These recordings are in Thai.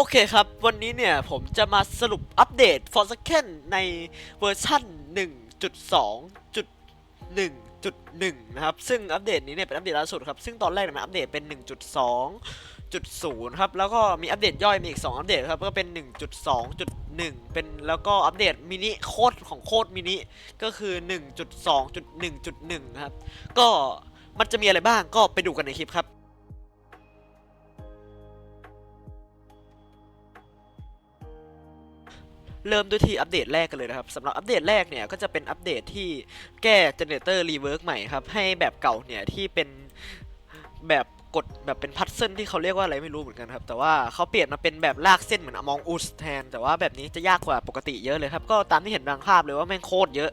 โอเคครับ วันนี้เนี่ยผมจะมาสรุปอัปเดต For Second ในเวอร์ชัน1.2.1.1 นะครับ ซึ่งอัปเดตนี้เนี่ยเป็นอัปเดตล่าสุดครับ ซึ่งตอนแรกเนี่ยมันอัปเดตเป็น 1.2.0 ครับ แล้วก็มีอัปเดตย่อยมีอีก 2 อัปเดตครับ ก็เป็น 1.2.1 เป็นแล้วก็อัปเดตมินิโคดของโคดมินิ ก็คือ 1.2.1.1 ครับ ก็มันจะมีอะไรบ้างก็ไปดูกันในคลิปครับ เริ่มด้วยที่อัปเดตแรกกันเลยนะครับสำหรับอัปเดตแรกเนี่ยก็จะเป็นอัปเดตที่แก้เจเนเรเตอร์รีเวิร์กใหม่ครับให้แบบเก่าเนี่ยที่เป็นแบบกดแบบเป็นพัซเซิลที่เขาเรียกว่าอะไรไม่รู้เหมือนกันครับ แต่ว่าเขาเปลี่ยนมาเป็นแบบลากเส้นเหมือน Among Us แทน แต่ว่าแบบนี้จะยากกว่าปกติเยอะเลยครับ ก็ตามที่เห็นบางภาพเลยว่าแม่งโคตรเยอะ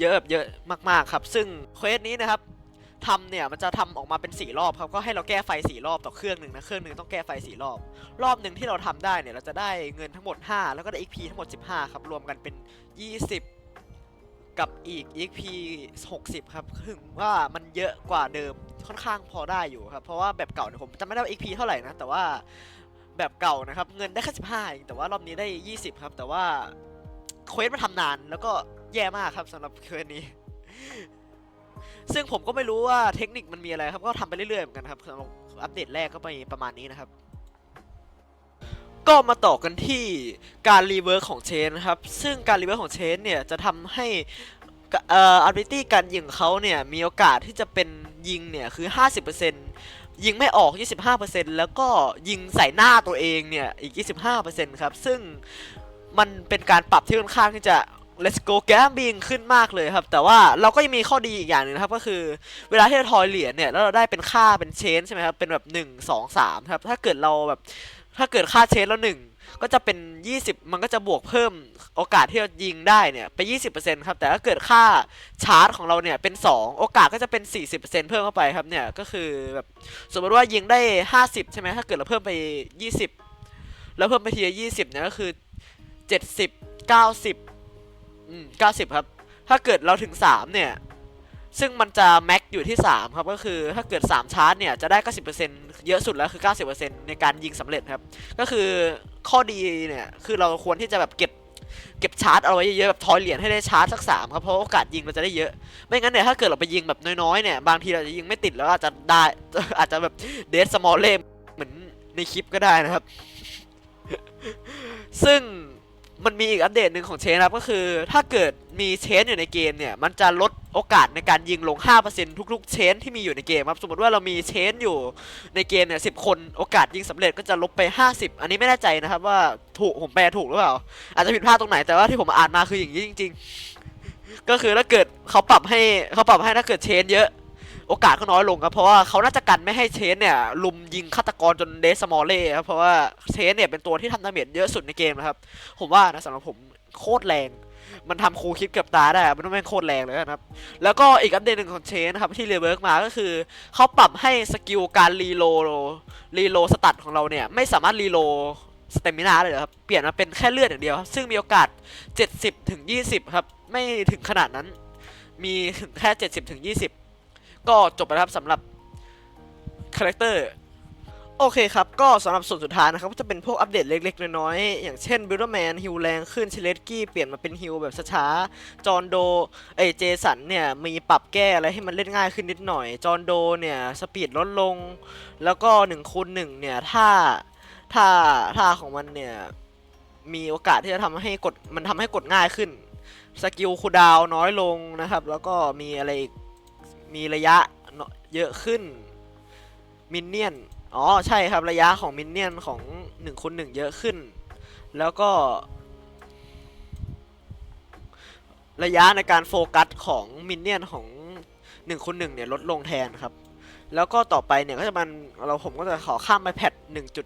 เยอะแบบเยอะมากๆครับ ซึ่งเควสนี้นะครับ ทำเนี่ยมันจะทำออกมาเป็น4รอบครับก็ให้เราแก้ไฟ4รอบต่อเครื่องหนึ่งนะเครื่องหนึ่งต้องแก้ไฟ4รอบ รอบหนึ่งที่เราทำได้เนี่ยเราจะได้เงินทั้งหมด 5 แล้วก็ได้ XP ทั้งหมด 15 ครับรวมกันเป็น 20 กับอีก XP 60 ครับถึงว่ามันเยอะกว่าเดิมค่อนข้างพอได้อยู่ครับเพราะว่าแบบเก่าเนี่ยผมจำไม่ได้ XP เท่าไหร่นะแต่ว่าแบบเก่านะครับเงินได้แค่15เองแต่ว่ารอบนี้ได้ 20 ครับ แต่ว่าเควสมันทำนานแล้วก็แย่มากครับสำหรับเควสนี้ ซึ่งผมก็ไม่รู้ว่าเทคนิคมันมีอะไรครับ ก็ทำไปเรื่อยๆเหมือนกันครับสำหรับอัปเดตแรกก็ไปประมาณนี้นะครับ ก็มาต่อกันที่การรีเวิร์คของเชนนะครับ ซึ่งการรีเวิร์คของเชนเนี่ยจะทำให้เอ่อ ability การยิงของเขาเนี่ยมีโอกาสที่จะเป็นยิงเนี่ยคือ 50%ยิงไม่ออก 25%แล้วก็ยิงใส่หน้าตัวเองเนี่ยอีก 25%ครับ ซึ่งมันเป็นการปรับที่ค่อนข้างที่จะ let's go gambling ขึ้นมากเลยครับ แต่ว่าเราก็ยังมีข้อดีอีกอย่างหนึ่งนะครับก็คือเวลาที่เราทอยเหรียญเนี่ยแล้วเราได้เป็นค่าเป็นเชนใช่ไหมครับเป็นแบบ1 2 3ครับถ้าเกิดเราแบบถ้าเกิดค่าเชนแล้วหนึ่งก็จะเป็น 20 มันก็จะบวกเพิ่มโอกาสที่เรายิงได้เนี่ยไป 20%ครับแต่ถ้าเกิดค่าชาร์จของเราเนี่ยเป็น 2 โอกาสก็จะเป็น 40%เพิ่มเข้าไปครับเนี่ยก็คือแบบสมมติว่ายิงได้ 50 ใช่ไหมถ้าเกิดเราเพิ่มไป 20 แล้วเพิ่มไปทีละ20เนี่ยก็คือ 70 90 อืม90ครับ ถ้าเกิดเราถึง3เนี่ย ซึ่งมันจะแม็กอยู่ที่3ครับ ก็คือถ้าเกิด3ชาร์จเนี่ยจะได้90%เซ็นต์เยอะสุดแล้วคือ90%ในการยิงสำเร็จครับ ก็คือข้อดีเนี่ยคือเราควรที่จะแบบเก็บเก็บชาร์จเอาไว้เยอะๆแบบทอยเหรียญให้ได้ชาร์จสักสามครับเพราะโอกาสยิงเราจะได้เยอะ ไม่งั้นเนี่ยถ้าเกิดเราไปยิงแบบน้อยๆเนี่ยบางทีเราจะยิงไม่ติดแล้วอาจจะได้ อาจจะแบบเดสสมอลเล่เหมือนในคลิปก็ได้นะครับ ซึ่ง มันมีอีกอัปเดตหนึ่งของเชนครับก็คือ ถ้าเกิดมีเชนอยู่ในเกมเนี่ย มันจะลดโอกาสในการยิงลง 5%ทุกๆ เชนที่มีอยู่ในเกมครับ สมมติว่าเรามีเชนอยู่ในเกมเนี่ยสิคนโอกาสยิงสำเร็จก็จะลบไป 50 อันนี้ไม่แน่ใจนะครับว่าถูกผมแปลถูกหรือเปล่า อาจจะผิดพลาดตรงไหนแต่ว่าที่ผมอ่านมาคืออย่างนี้จริง ๆ ก็คือถ้าเกิดเขาปรับให้เขาปรับให้ถ้าเกิดเชนเยอะ โอกาสก็น้อยลงครับ เพราะว่าเขาน่าจะกันไม่ให้เชนเนี่ยลุมยิงฆาตกรจนเดสมอลเล่ครับเพราะว่าเชนเนี่ยเป็นตัวที่ทำดาเมจเยอะสุดในเกมนะครับ ผมว่านะสำหรับผมโคตรแรงมันทำครูคิดเกือบตาได้มันต้องแม่งโคตรแรงเลยนะครับ แล้วก็อีกอัปเดตหนึ่งของเชนนะครับที่เรเวิร์กมาก็คือ เขาปรับให้สกิลการรีโลรีโลสตัดของเราเนี่ย ไม่สามารถรีโลสเตมินาเลยครับ เปลี่ยนมาเป็นแค่เลือดอย่างเดียวครับ ซึ่งมีโอกาส 70ถึง20 ครับ ไม่ถึงขนาดนั้น มีถึงแค่ 70ถึง20 ก็จบไปแล้วครับสำหรับคาแรคเตอร์โอเคครับ ก็สำหรับส่วนสุดท้ายนะครับก็จะเป็นพวกอัปเดตเล็กๆ น้อยๆ อย่างเช่นบิลด์แมนฮิวแรงขึ้นเชเลสกี้เปลี่ยนมาเป็นฮิวแบบช้าๆ จอนโดเอเจสันเนี่ย มีปรับแก้อะไรให้มันเล่นง่ายขึ้นนิดหน่อย จอนโดเนี่ย สปีดลดลง แล้วก็1คูณ1เนี่ย ถ้าถ้าถ้าของมันเนี่ย มีโอกาสที่จะทำให้กดมันทำให้กดง่ายขึ้นสกิลคูดาวน์น้อยลงนะครับ แล้วก็มีอะไรอีก มีระยะเยอะขึ้นมินเนี่ยนอ๋อใช่ครับระยะของมินเนี่ยนของ1คูณ1เยอะขึ้น แล้วก็ ระยะในการโฟกัสของมินเนี่ยนของ1คูณ1เนี่ยลดลงแทนครับ แล้วก็ต่อไปเนี่ยก็จะมันเราผมก็จะขอข้ามไปแพท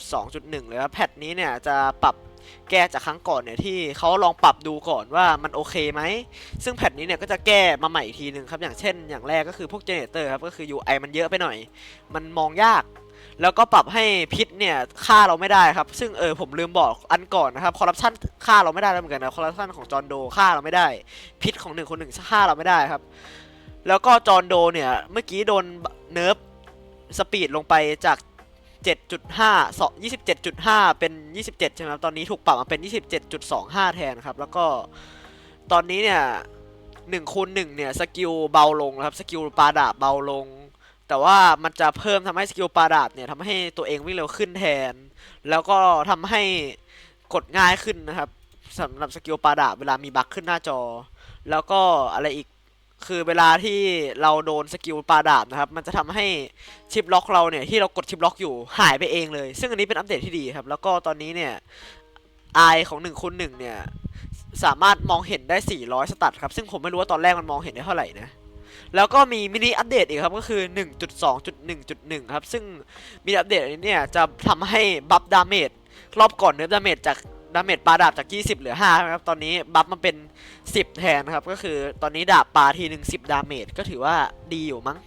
1.2.1เลยครับแพทนี้เนี่ยจะปรับ แก้จากครั้งก่อนเนี่ยที่เขาลองปรับดูก่อนว่ามันโอเคไหม ซึ่งแพทนี้เนี่ยก็จะแก้มาใหม่อีกทีหนึ่งครับ อย่างเช่น อย่างแรกก็คือพวกเจเนเตอร์ครับ ก็คือ UI มันเยอะไปหน่อย มันมองยาก แล้วก็ปรับให้พิษเนี่ยฆ่าเราไม่ได้ครับ ซึ่งเออผมลืมบอกอันก่อนนะครับ คอร์รัปชันฆ่าเราไม่ได้แล้วเหมือนกันนะ คอร์รัปชันของจอร์นโดฆ่าเราไม่ได้ พิษของหนึ่งคนหนึ่งฆ่าเราไม่ได้ครับ แล้วก็จอร์นโดเนี่ย เมื่อกี้โดนเนิร์ฟสปีดลงไปจาก 27.5 27.5 เป็น 27 ใช่ไหมครับ ตอนนี้ถูกปรับมาเป็น 27.25 แทนครับ แล้วก็ตอนนี้เนี่ย1คูณ1เนี่ย สกิลเบาลงครับ สกิลปาดาบเบาลง แต่ว่ามันจะเพิ่มทำให้สกิลปาดาบเนี่ยทำให้ตัวเองวิ่งเร็วขึ้นแทน แล้วก็ทำให้กดง่ายขึ้นนะครับสำหรับสกิลปาดาบเวลามีบั๊กขึ้นหน้าจอ แล้วก็อะไรอีก คือเวลาที่เราโดนสกิลปาดาบนะครับ มันจะทำให้ชิปล็อกเราเนี่ยที่เรากดชิปล็อกอยู่หายไปเองเลย ซึ่งอันนี้เป็นอัปเดตที่ดีครับ แล้วก็ตอนนี้เนี่ยไอของ1คูณ1เนี่ย สามารถมองเห็นได้ 400 สตัดครับ ซึ่งผมไม่รู้ว่าตอนแรกมันมองเห็นได้เท่าไหร่นะ แล้วก็มีมินิอัปเดตอีกครับก็คือ 1.2.1.1 ครับ ซึ่งมินิอัปเดตอันนี้เนี่ยจะทำให้บัฟดาเมจรอบก่อนเนิร์ฟดาเมจจาก ดาเมจปลาดาบจาก 20เหลือ5นะครับ ตอนนี้บัฟมาเป็น 10 แทนนะครับ ก็คือตอนนี้ดาบปลาทีหนึ่ง10 ดาเมจก็ถือว่าดีอยู่มั้ง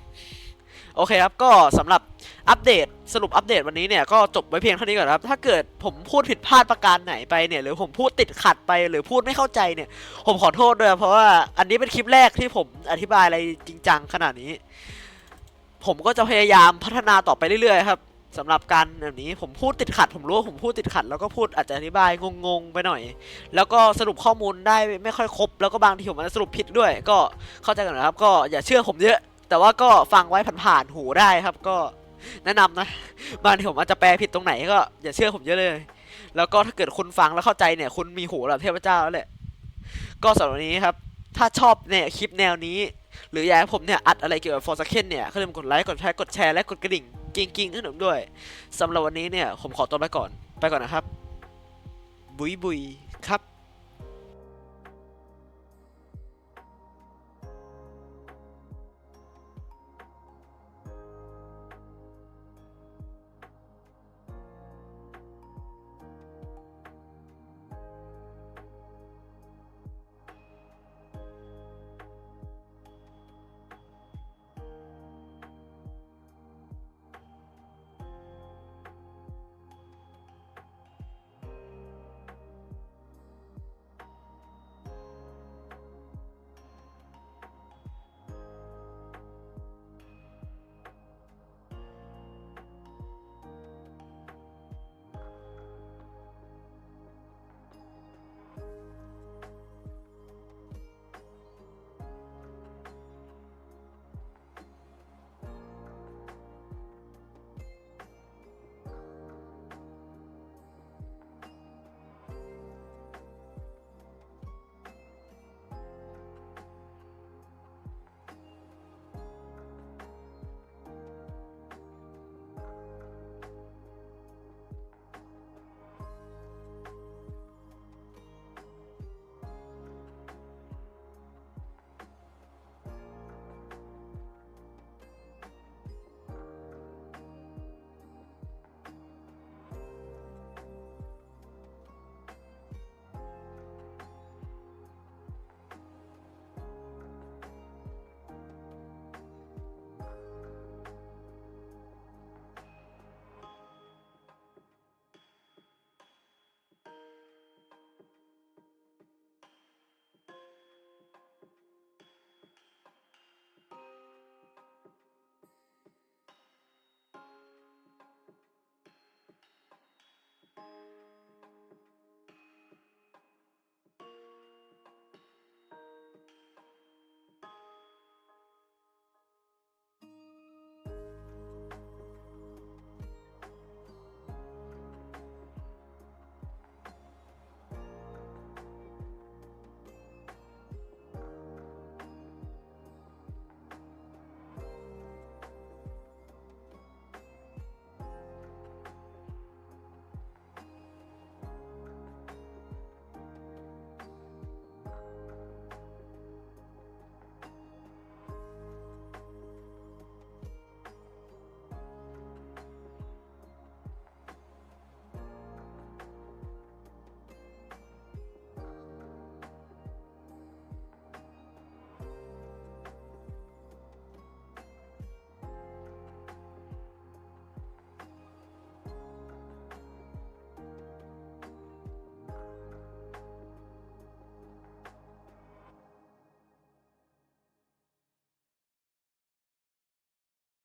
โอเคครับ ก็สำหรับอัปเดตสรุปอัปเดตวันนี้เนี่ย ก็จบไว้เพียงเท่านี้ก่อนครับ ถ้าเกิดผมพูดผิดพลาดประการไหนไปเนี่ย หรือผมพูดติดขัดไปหรือพูดไม่เข้าใจเนี่ย ผมขอโทษด้วย เพราะว่าอันนี้เป็นคลิปแรกที่ผมอธิบายอะไรจริงจังขนาดนี้ ผมก็จะพยายามพัฒนาต่อไปเรื่อยๆครับ สำหรับการแบบนี้ผมพูดติดขัด ผมรู้ว่าผมพูดติดขัด แล้วก็พูดอาจจะอธิบายงงๆไปหน่อย แล้วก็สรุปข้อมูลได้ไม่ค่อยครบ แล้วก็บางทีผมอาจจะสรุปผิดด้วย ก็เข้าใจกันนะครับ ก็อย่าเชื่อผมเยอะ แต่ว่าก็ฟังไว้ผ่านๆหูได้ครับ ก็แนะนำนะบางทีผมอาจจะแปลผิดตรงไหนก็อย่าเชื่อผมเยอะเลย แล้วก็ถ้าเกิดคุณฟังแล้วเข้าใจเนี่ย คุณมีหูระดับเทพเจ้าแล้วแหละก็สำหรับวันนี้ครับ ถ้าชอบเนี่ยคลิปแนวนี้ หรืออยากให้ผมเนี่ยอัดอะไรเกี่ยวกับฟอร์สเคนเนี่ยก็อย่าลืมกดไลค์กดแชร์กดแชร์และกดกระดิ่ง กิงๆให้ผมด้วยสำหรับวันนี้เนี่ย ผมขอตัวไปก่อน ไปก่อนนะครับ บุยบุยครับ